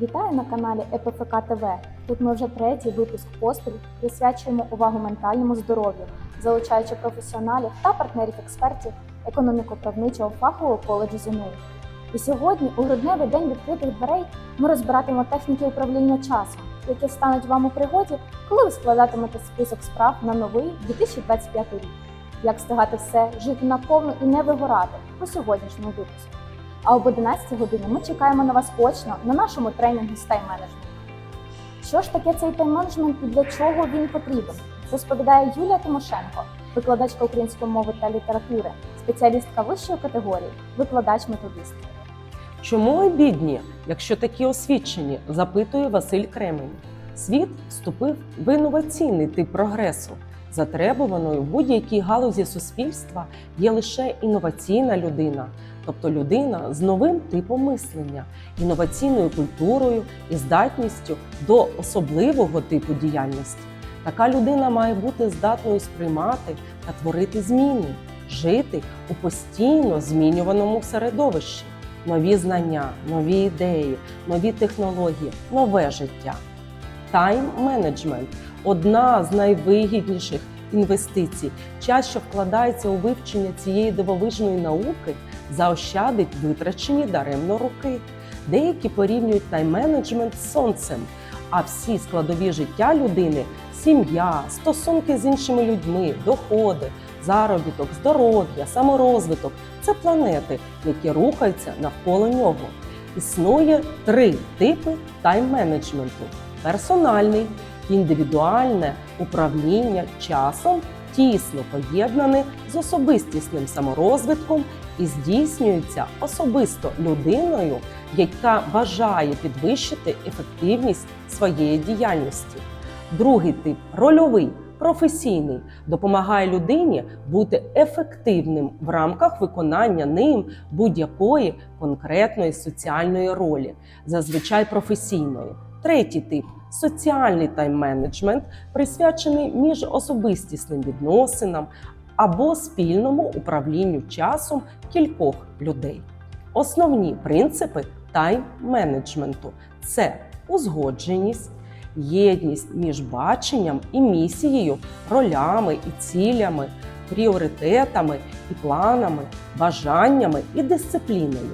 Вітаю на каналі ЕПФК ТВ. Тут ми вже третій випуск поспіль присвячуємо увагу ментальному здоров'ю, залучаючи професіоналів та партнерів-експертів економіко-правничого фахового коледжу ЗНУ. І сьогодні, у грудневий день відкритих дверей, ми розбиратимемо техніки управління часом, які стануть вам у пригоді, коли ви складатимете список справ на новий 2025 рік. Як встигати все, жити наповну і не вигорати у сьогоднішньому випуску. А об 11 годині ми чекаємо на вас очно на нашому тренінгу з тайм-менеджменту. Що ж таке цей тайм-менеджмент і для чого він потрібен? Розповідає Юлія Тимошенко, викладачка української мови та літератури, спеціалістка вищої категорії, викладач-методист. Чому ми бідні, якщо такі освічені? запитує Василь Кремень. Світ вступив в інноваційний тип прогресу. Затребуваною в будь-якій галузі суспільства є лише інноваційна людина, тобто людина з новим типом мислення, інноваційною культурою і здатністю до особливого типу діяльності. Така людина має бути здатною сприймати та творити зміни, жити у постійно змінюваному середовищі нові знання, нові ідеї, нові технології, нове життя. Тайм-менеджмент одна з найвигідніших інвестицій. Час, що вкладається у вивчення цієї дивовижної науки, заощадить витрачені даремно роки. Деякі порівнюють тайм-менеджмент з сонцем, а всі складові життя людини сім'я, стосунки з іншими людьми, доходи, заробіток, здоров'я, саморозвиток це планети, які рухаються навколо нього. Існує три типи тайм-менеджменту: персональний, індивідуальне управління часом, тісно поєднане з особистісним саморозвитком і здійснюється особисто людиною, яка бажає підвищити ефективність своєї діяльності. Другий тип рольовий. Професійний допомагає людині бути ефективним в рамках виконання ним будь-якої конкретної соціальної ролі, зазвичай професійної. Третій тип соціальний тайм-менеджмент, присвячений міжособистісним відносинам або спільному управлінню часом кількох людей. Основні принципи тайм-менеджменту це узгодженість єдність між баченням і місією, ролями і цілями, пріоритетами і планами, бажаннями і дисципліною,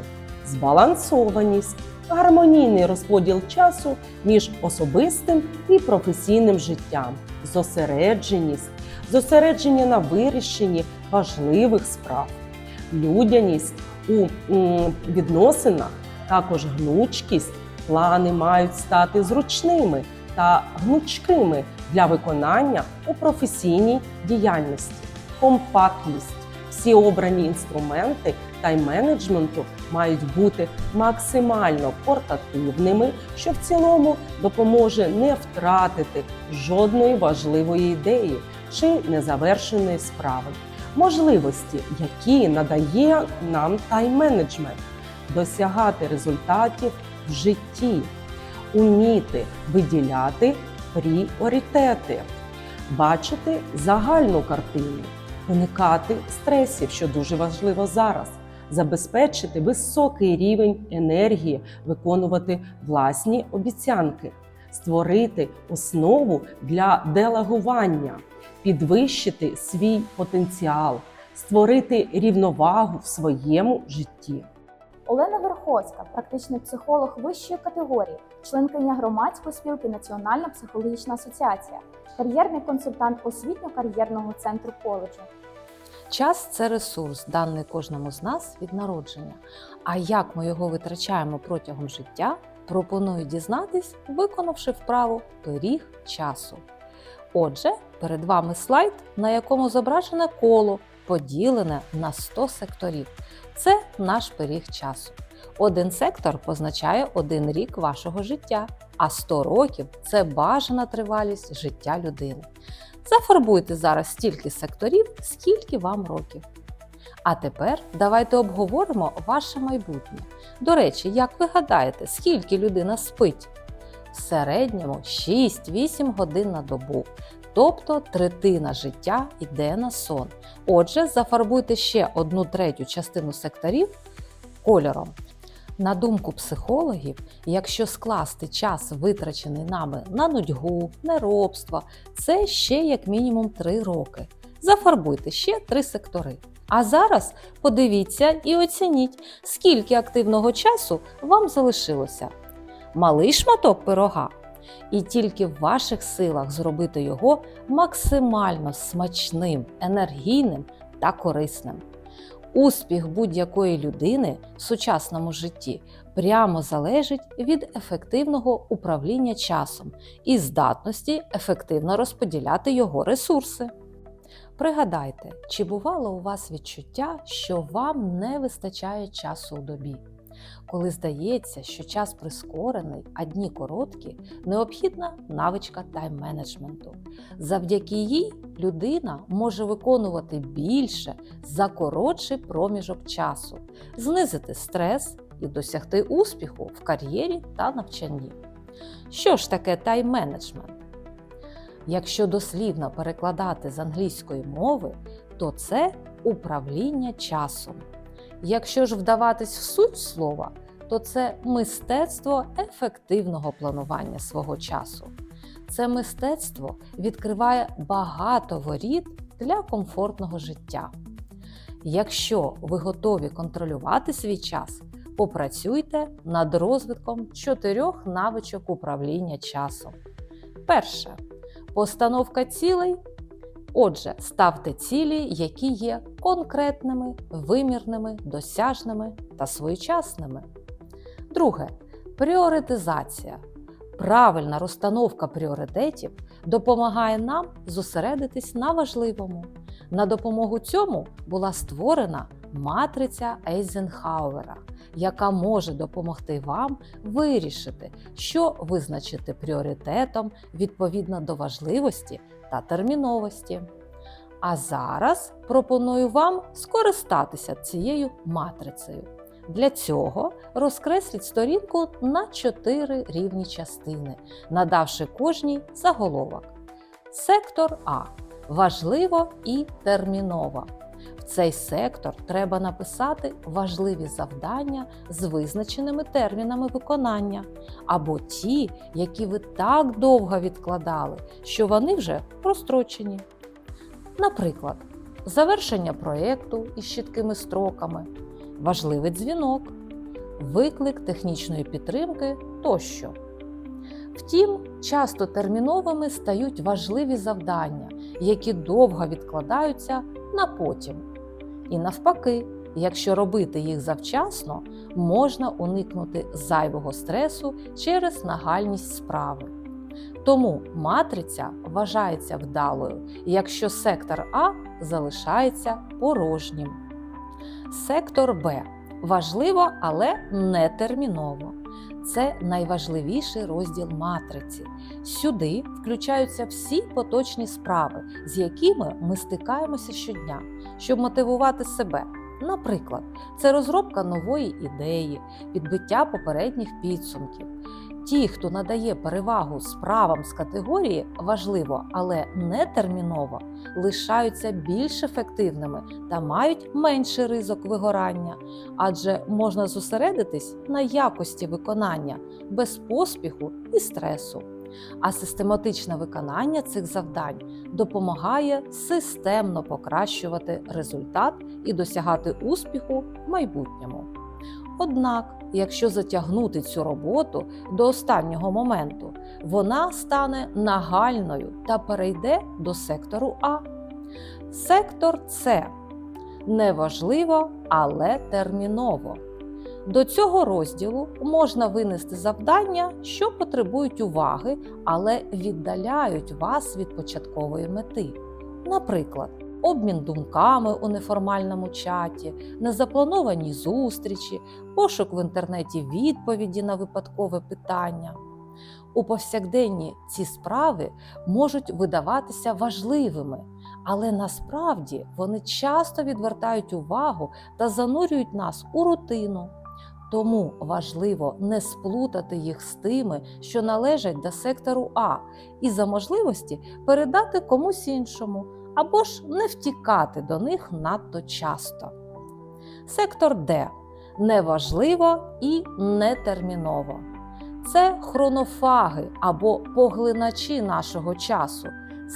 збалансованість, гармонійний розподіл часу між особистим і професійним життям, зосередженість, зосередження на вирішенні важливих справ, людяність у відносинах, також гнучкість. Плани мають стати зручними та гнучкими для виконання у професійній діяльності, компактність. Всі обрані інструменти тайм-менеджменту мають бути максимально портативними, що в цілому допоможе не втратити жодної важливої ідеї чи незавершеної справи. Можливості, які надає нам тайм-менеджмент, досягати результатів в житті, уміти виділяти пріоритети, бачити загальну картину, уникати стресів, що дуже важливо зараз, забезпечити високий рівень енергії, виконувати власні обіцянки, створити основу для делегування, підвищити свій потенціал, створити рівновагу в своєму житті. Олена Верховська, практичний психолог вищої категорії, членкиня громадської спілки Національна психологічна асоціація, кар'єрний консультант освітньо-кар'єрного центру коледжу. Час це ресурс, даний кожному з нас від народження. А як ми його витрачаємо протягом життя, пропоную дізнатись, виконавши вправу пиріг часу. Отже, перед вами слайд, на якому зображене коло, поділене на 100 секторів. Це наш пиріг часу. Один сектор позначає один рік вашого життя, а 100 років це бажана тривалість життя людини. Зафарбуйте зараз стільки секторів, скільки вам років. А тепер давайте обговоримо ваше майбутнє. До речі, як ви гадаєте, скільки людина спить? В середньому 6-8 годин на добу, тобто третина життя йде на сон. Отже, зафарбуйте ще одну третю частину секторів кольором. На думку психологів, якщо скласти час, витрачений нами на нудьгу, неробство, це ще як мінімум 3 роки. Зафарбуйте ще три сектори. А зараз подивіться і оцініть, скільки активного часу вам залишилося. Малий шматок пирога, і тільки в ваших силах зробити його максимально смачним, енергійним та корисним. Успіх будь-якої людини в сучасному житті прямо залежить від ефективного управління часом і здатності ефективно розподіляти його ресурси. Пригадайте, чи бувало у вас відчуття, що вам не вистачає часу у добі? Коли здається, що час прискорений, а дні короткі, необхідна навичка тайм-менеджменту. Завдяки їй людина може виконувати більше за коротший проміжок часу, знизити стрес і досягти успіху в кар'єрі та навчанні. Що ж таке тайм-менеджмент? Якщо дослівно перекладати з англійської мови, то це управління часом. Якщо ж вдаватись в суть слова, то це мистецтво ефективного планування свого часу. Це мистецтво відкриває багато воріт для комфортного життя. Якщо ви готові контролювати свій час, попрацюйте над розвитком чотирьох навичок управління часом. Перше постановка цілей. Отже, ставте цілі, які є конкретними, вимірними, досяжними та своєчасними. Друге пріоритизація. Правильна розстановка пріоритетів допомагає нам зосередитись на важливому. На допомогу цьому була створена матриця Ейзенхауера, яка може допомогти вам вирішити, що визначити пріоритетом відповідно до важливості та терміновості. А зараз пропоную вам скористатися цією матрицею. Для цього розкресліть сторінку на чотири рівні частини, надавши кожній заголовок. Сектор А важливо і терміново. В цей сектор треба написати важливі завдання з визначеними термінами виконання, або ті, які ви так довго відкладали, що вони вже прострочені. Наприклад, завершення проєкту із чіткими строками, важливий дзвінок, виклик технічної підтримки тощо. Втім, часто терміновими стають важливі завдання, які довго відкладаються на потім. І навпаки, якщо робити їх завчасно, можна уникнути зайвого стресу через нагальність справи. Тому матриця вважається вдалою, якщо сектор А залишається порожнім. Сектор Б важливо, але не терміново. Це найважливіший розділ матриці. Сюди включаються всі поточні справи, з якими ми стикаємося щодня, щоб мотивувати себе. Наприклад, це розробка нової ідеї, підбиття попередніх підсумків. Ті, хто надає перевагу справам з категорії важливо, але не терміново, лишаються більш ефективними та мають менший ризик вигорання, адже можна зосередитись на якості виконання без поспіху і стресу. А систематичне виконання цих завдань допомагає системно покращувати результат і досягати успіху в майбутньому. Однак, якщо затягнути цю роботу до останнього моменту, вона стане нагальною та перейде до сектору А. Сектор С неважливо, але терміново. До цього розділу можна винести завдання, що потребують уваги, але віддаляють вас від початкової мети. Наприклад, обмін думками у неформальному чаті, незаплановані зустрічі, пошук в інтернеті відповіді на випадкове питання. У повсякденні ці справи можуть видаватися важливими, але насправді вони часто відвертають увагу та занурюють нас у рутину. Тому важливо не сплутати їх з тими, що належать до сектору А, і за можливості передати комусь іншому, або ж не втікати до них надто часто. Сектор Д неважливо і нетерміново. Це хронофаги або поглиначі нашого часу,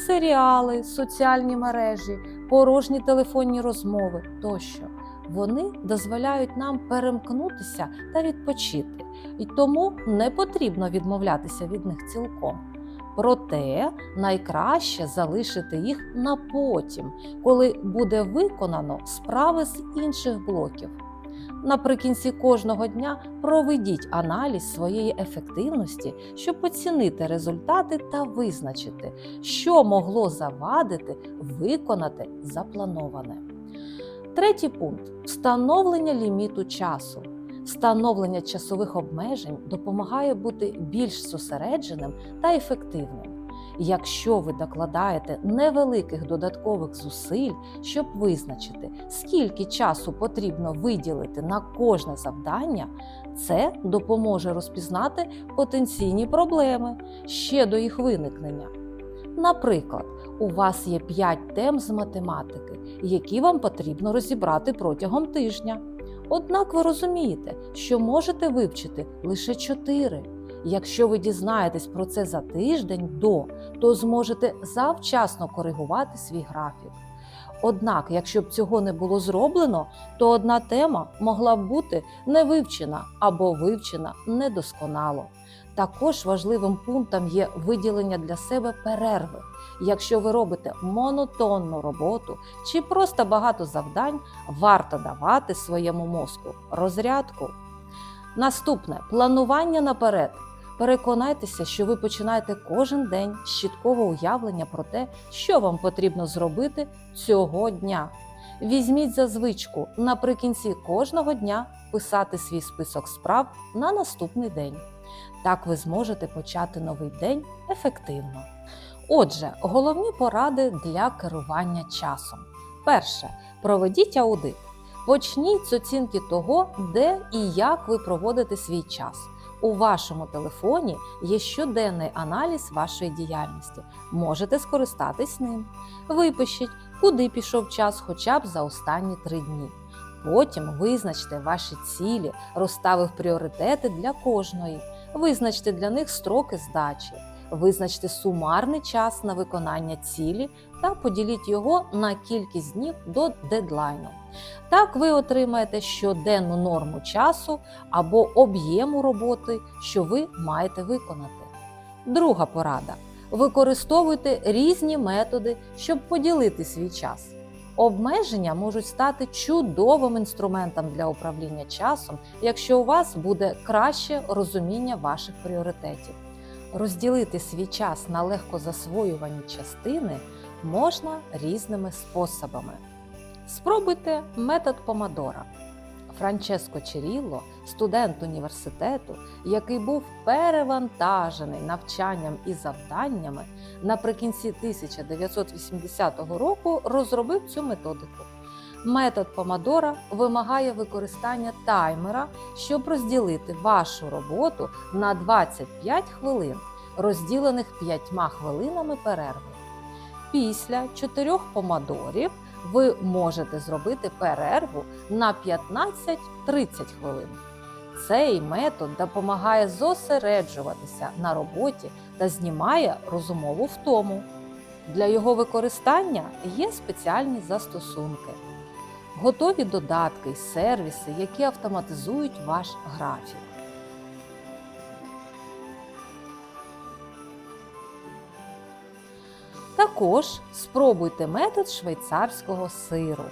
серіали, соціальні мережі, порожні телефонні розмови тощо. Вони дозволяють нам перемкнутися та відпочити, і тому не потрібно відмовлятися від них цілком. Проте найкраще залишити їх на потім, коли буде виконано справи з інших блоків. Наприкінці кожного дня проведіть аналіз своєї ефективності, щоб оцінити результати та визначити, що могло завадити виконати заплановане. Третій пункт встановлення ліміту часу. Встановлення часових обмежень допомагає бути більш зосередженим та ефективним. Якщо ви докладаєте невеликих додаткових зусиль, щоб визначити, скільки часу потрібно виділити на кожне завдання, це допоможе розпізнати потенційні проблеми ще до їх виникнення. Наприклад, у вас є 5 тем з математики, які вам потрібно розібрати протягом тижня. Однак ви розумієте, що можете вивчити лише 4. Якщо ви дізнаєтесь про це за тиждень до, то зможете завчасно коригувати свій графік. Однак, якщо б цього не було зроблено, то одна тема могла б бути не вивчена або вивчена недосконало. Також важливим пунктом є виділення для себе перерви. Якщо ви робите монотонну роботу чи просто багато завдань, варто давати своєму мозку розрядку. Наступне планування наперед. Переконайтеся, що ви починаєте кожен день з чіткого уявлення про те, що вам потрібно зробити цього дня. Візьміть за звичку наприкінці кожного дня писати свій список справ на наступний день. Так ви зможете почати новий день ефективно. Отже, головні поради для керування часом. Перше, проведіть аудит. Почніть з оцінки того, де і як ви проводите свій час. У вашому телефоні є щоденний аналіз вашої діяльності. Можете скористатись ним. Випишіть, куди пішов час хоча б за останні три дні. Потім визначте ваші цілі, розставив пріоритети для кожної, визначте для них строки здачі, визначте сумарний час на виконання цілі та поділіть його на кількість днів до дедлайну. Так ви отримаєте щоденну норму часу або об'єму роботи, що ви маєте виконати. Друга порада: використовуйте різні методи, щоб поділити свій час. Обмеження можуть стати чудовим інструментом для управління часом, якщо у вас буде краще розуміння ваших пріоритетів. Розділити свій час на легко засвоювані частини можна різними способами. Спробуйте метод Помадора. Франческо Черілло, студент університету, який був перевантажений навчанням і завданнями, наприкінці 1980 року розробив цю методику. Метод Помадора вимагає використання таймера, щоб розділити вашу роботу на 25 хвилин, розділених 5 хвилинами перерви. Після чотирьох помадорів ви можете зробити перерву на 15-30 хвилин. Цей метод допомагає зосереджуватися на роботі та знімає розумову втому. Для його використання є спеціальні застосунки, готові додатки й сервіси, які автоматизують ваш графік. Також спробуйте метод швейцарського сиру.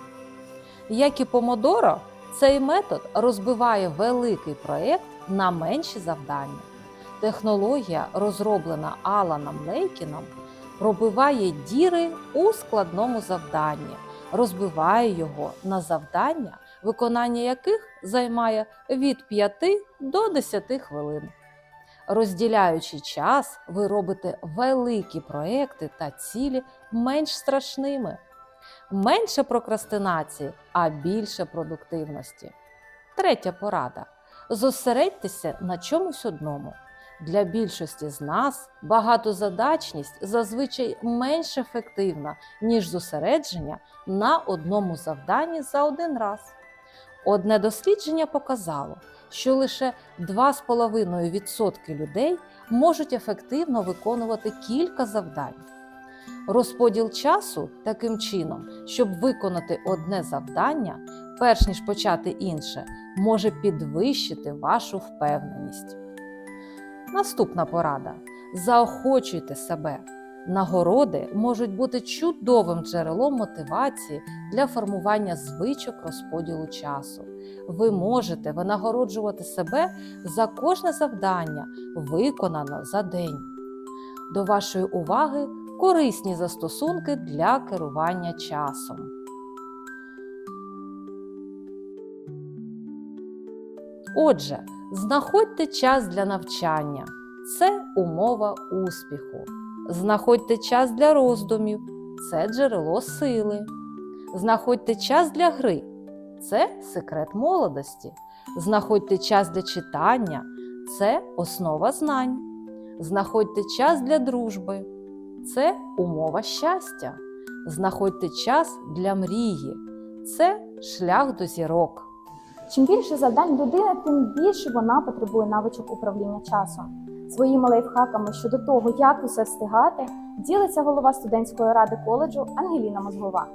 Як і помодоро, цей метод розбиває великий проєкт на менші завдання. Технологія, розроблена Аланом Лейкіном, пробиває діри у складному завданні, розбиває його на завдання, виконання яких займає від 5 до 10 хвилин. Розділяючи час, ви робите великі проекти та цілі менш страшними. Менше прокрастинації, а більше продуктивності. Третя порада: зосередьтеся на чомусь одному. Для більшості з нас багатозадачність зазвичай менш ефективна, ніж зосередження на одному завданні за один раз. Одне дослідження показало, що лише 2,5% людей можуть ефективно виконувати кілька завдань. Розподіл часу таким чином, щоб виконати одне завдання, перш ніж почати інше, може підвищити вашу впевненість. Наступна порада: заохочуйте себе. Нагороди можуть бути чудовим джерелом мотивації для формування звичок розподілу часу. Ви можете винагороджувати себе за кожне завдання, виконано за день. До вашої уваги корисні застосунки для керування часом. Отже, знаходьте час для навчання. Це умова успіху. Знаходьте час для роздумів. Це джерело сили. Знаходьте час для гри. Це секрет молодості. Знаходьте час для читання. Це основа знань. Знаходьте час для дружби. Це умова щастя. Знаходьте час для мрії. Це шлях до зірок. Чим більше завдань людини, тим більше вона потребує навичок управління часом. Своїми лайфхаками щодо того, як усе встигати, ділиться голова студентської ради коледжу Ангеліна Мозгова.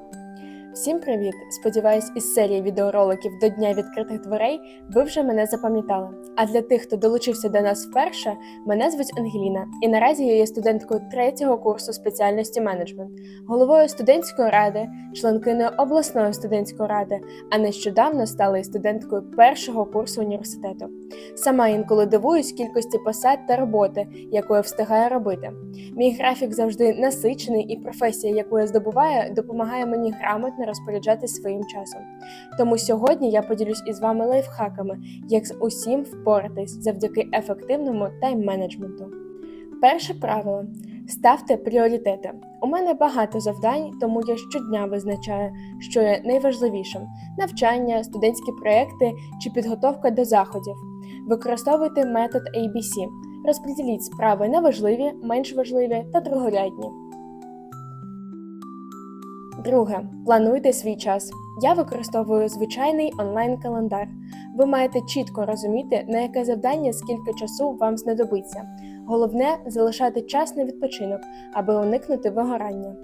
Всім привіт! Сподіваюсь, із серії відеороликів до Дня відкритих дверей ви вже мене запам'ятали. А для тих, хто долучився до нас вперше, мене звуть Ангеліна, і наразі я є студенткою третього курсу спеціальності менеджмент, головою студентської ради, членкиною обласної студентської ради, а нещодавно стала і студенткою першого курсу університету. Сама інколи дивуюсь кількості посад та роботи, яку я встигаю робити. Мій графік завжди насичений, і професія, яку я здобуваю, допомагає мені грамотно розпоряджатися своїм часом. Тому сьогодні я поділюсь із вами лайфхаками, як з усім впоратись завдяки ефективному тайм-менеджменту. Перше правило: ставте пріоритети. У мене багато завдань, тому я щодня визначаю, що є найважливішим: навчання, студентські проекти чи підготовка до заходів. Використовуйте метод ABC. Розподіліть справи на важливі, менш важливі та другорядні. Друге. Плануйте свій час. Я використовую звичайний онлайн-календар. Ви маєте чітко розуміти, на яке завдання скільки часу вам знадобиться. Головне залишати час на відпочинок, аби уникнути вигорання.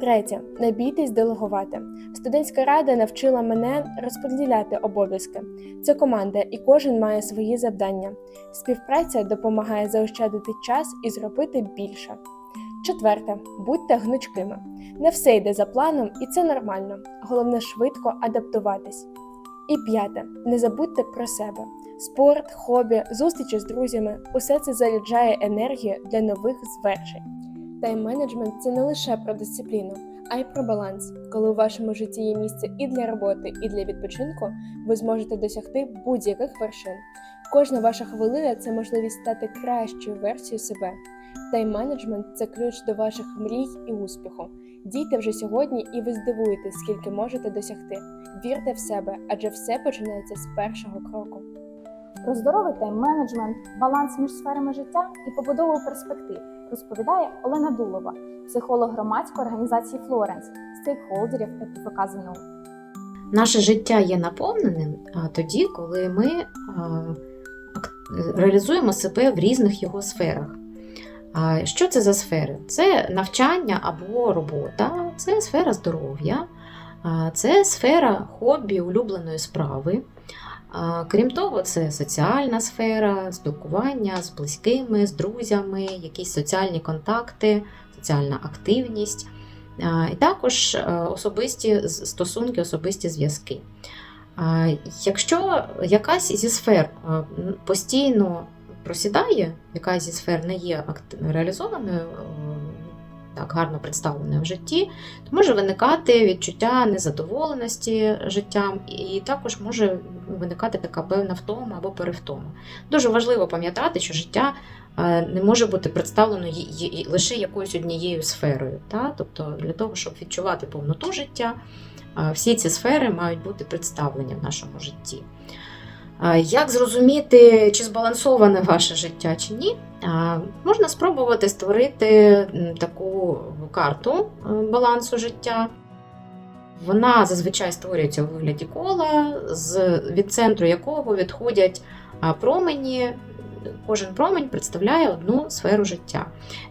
Третє. Не бійтесь делегувати. Студентська рада навчила мене розподіляти обов'язки. Це команда, і кожен має свої завдання. Співпраця допомагає заощадити час і зробити більше. Четверте. Будьте гнучкими. Не все йде за планом, і це нормально. Головне швидко адаптуватись. І п'яте. Не забудьте про себе. Спорт, хобі, зустрічі з друзями усе це заряджає енергію для нових звершень. Тайм-менеджмент це не лише про дисципліну, а й про баланс. Коли у вашому житті є місце і для роботи, і для відпочинку, ви зможете досягти будь-яких вершин. Кожна ваша хвилина це можливість стати кращою версією себе. Тайм-менеджмент це ключ до ваших мрій і успіху. Дійте вже сьогодні, і ви здивуєтесь, скільки можете досягти. Вірте в себе, адже все починається з першого кроку. Про здоровий тайм-менеджмент, баланс між сферами життя і побудову перспектив розповідає Олена Дулова, психолог громадської організації Флоренс, стейкхолдерів ЕПФК ЗНО. Наше життя є наповненим тоді, коли ми реалізуємо себе в різних його сферах. Що це за сфери? Це навчання або робота, це сфера здоров'я, це сфера хобі, улюбленої справи. Крім того, це соціальна сфера, спілкування з близькими, з друзями, якісь соціальні контакти, соціальна активність. І також е, особисті стосунки, особисті зв'язки. Якщо якась зі сфер постійно просідає, якась зі сфер не є реалізованою, так гарно представленою в житті, то може виникати відчуття незадоволеності життям, і також може виникати така певна втома або перевтома. Дуже важливо пам'ятати, що життя не може бути представлено лише якоюсь однією сферою. Та? Тобто для того, щоб відчувати повноту життя, всі ці сфери мають бути представлені в нашому житті. Як зрозуміти, чи збалансоване ваше життя чи ні? Можна спробувати створити таку карту е, балансу життя. Вона зазвичай створюється у вигляді кола, від центру якого відходять промені. Кожен промень представляє одну сферу життя.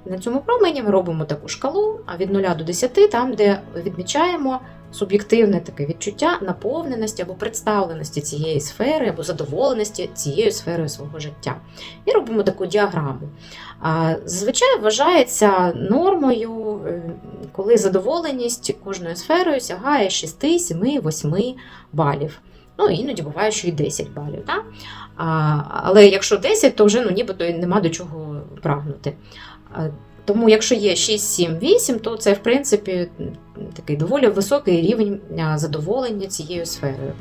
На цьому промені ми робимо таку шкалу від 0 до 10, там, де відмічаємо суб'єктивне таке відчуття наповненості або представленості цієї сфери, або задоволеності цією сферою свого життя. І робимо таку діаграму. Зазвичай вважається нормою, е, коли задоволеність кожною сферою сягає 6, 7, 8 балів. Ну, іноді буває, що і 10 балів. Так? А, але якщо 10, то вже ну, нібито нема до чого прагнути. Тому, якщо є 6, 7, 8, то це в принципі такий доволі високий рівень задоволення цією сферою.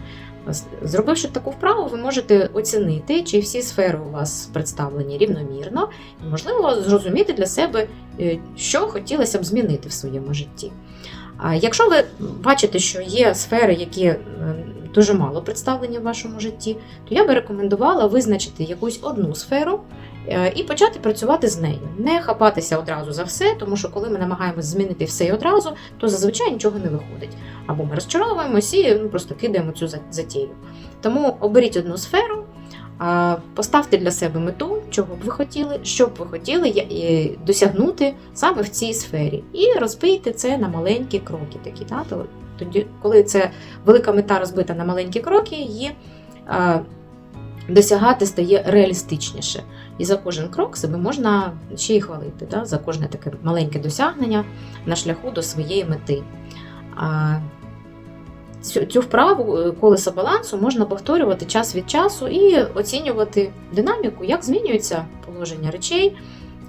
Зробивши таку вправу, ви можете оцінити, чи всі сфери у вас представлені рівномірно, і, можливо, зрозуміти для себе, е, що хотілося б змінити в своєму житті. А якщо ви бачите, що є сфери, які е, дуже мало представлені в вашому житті, то я би рекомендувала визначити якусь одну сферу і почати працювати з нею. Не хапатися одразу за все, тому що коли ми намагаємося змінити все і одразу, то зазвичай нічого не виходить. Або ми розчаровуємося і ну, просто кидаємо цю затію. Тому оберіть одну сферу, поставте для себе мету, чого б ви хотіли, що б ви хотіли досягнути саме в цій сфері. І розбийте це на маленькі кроки. Такі, та? Тоді, коли це велика мета розбита на маленькі кроки, її досягати стає реалістичніше. І за кожен крок себе можна ще й хвалити, да? за кожне таке маленьке досягнення на шляху до своєї мети. А, Цю, вправу е, колеса балансу можна повторювати час від часу і оцінювати динаміку, як змінюється положення речей,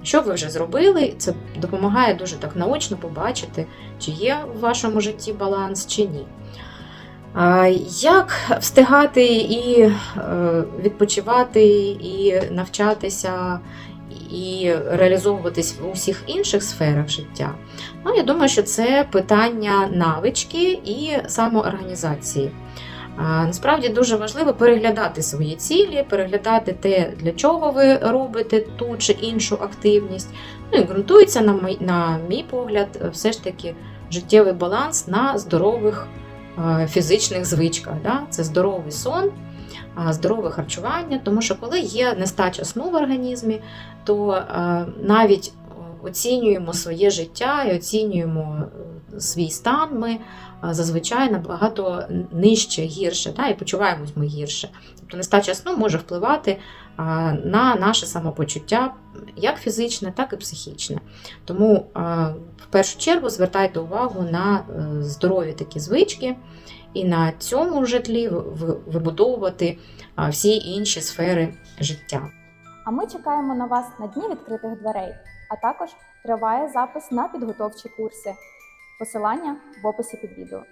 що ви вже зробили. Це допомагає дуже так наочно побачити, чи є в вашому житті баланс, чи ні. Як встигати і е, відпочивати, і навчатися, і реалізовуватись в усіх інших сферах життя? Ну, я думаю, що це питання навички і самоорганізації. Насправді дуже важливо переглядати свої цілі, переглядати те, для чого ви робите ту чи іншу активність. Ну і ґрунтується, на мій, погляд, все ж таки життєвий баланс на здорових фізичних звичках. Да? Це здоровий сон, здорове харчування, тому що коли є нестача сну в організмі, то е, навіть е, оцінюємо своє життя і оцінюємо е, свій стан ми е, зазвичай набагато нижче, гірше, та, і почуваємось ми гірше. Тобто нестача сну може впливати е, на наше самопочуття як фізичне, так і психічне. Тому в першу чергу звертайте увагу на здорові такі звички. І на цьому ж тлі ви- ви- вибудовувати всі інші сфери життя. А ми чекаємо на вас на дні відкритих дверей, а також триває запис на підготовчі курси. Посилання в описі під відео.